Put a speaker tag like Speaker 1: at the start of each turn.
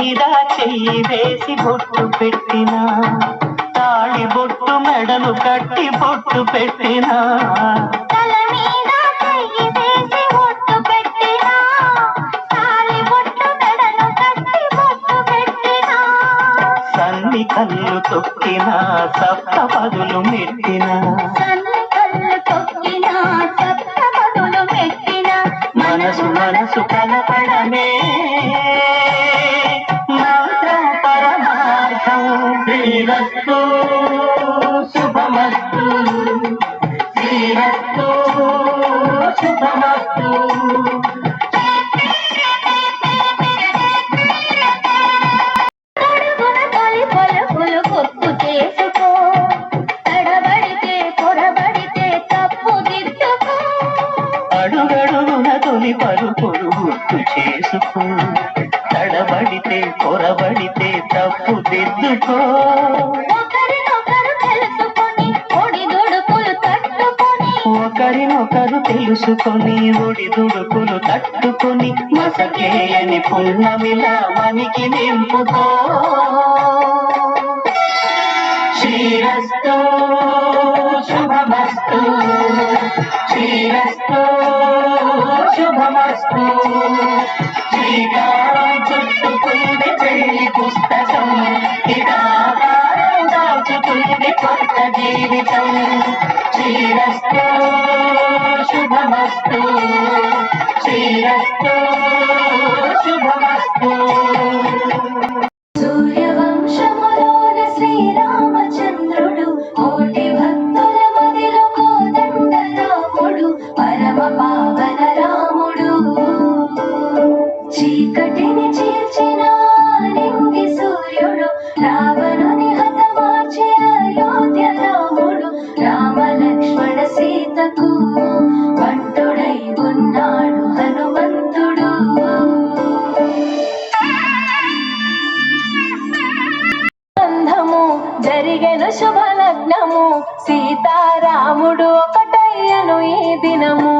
Speaker 1: మీద చెయ్యి వేసి బొట్టు పెట్టిన తాళి బొట్టు మెడలు కట్టి బొట్టు పెట్టిన. సన్ని కళ్ళు తొక్కిన సప్త పదులు మెట్టిన. మనసు మనసు కలపడమే శ్రీరస్తు శుభమస్తు. శ్రీరస్తు శుభమస్తు.
Speaker 2: పలుకులు గుర్తు చేసుకో. తడబడితే పొరబడితే తప్పు దిద్దుకో ఒకరినొకరు తెలుసుకొని ఒడి దుడుకులు తట్టుకొని
Speaker 1: మసకేయని పున్నమిలా మనికి నింపుకో. శ్రీరస్తు శుభమస్తు శ్రీరస్తు శుభమస్తు. శ్రీకారం చుట్టుకుంది పుస్తకం ఇదాకారం దాచుకుంది కొత్త జీవితం. శ్రీరస్తు శుభమస్తు. శ్రీరస్తు శుభమస్తు.
Speaker 2: చీకటిని చీల్చిన నింగి సూర్యుడు రావణుని హతమార్చే అయోధ్య రాముడు రామ లక్ష్మణ సీతకు పంటుడై ఉన్నాడు హనుమంతుడు. బంధము జరిగెను శుభలగ్నము సీతారాముడు ఒకటయ్యను ఈ దినము.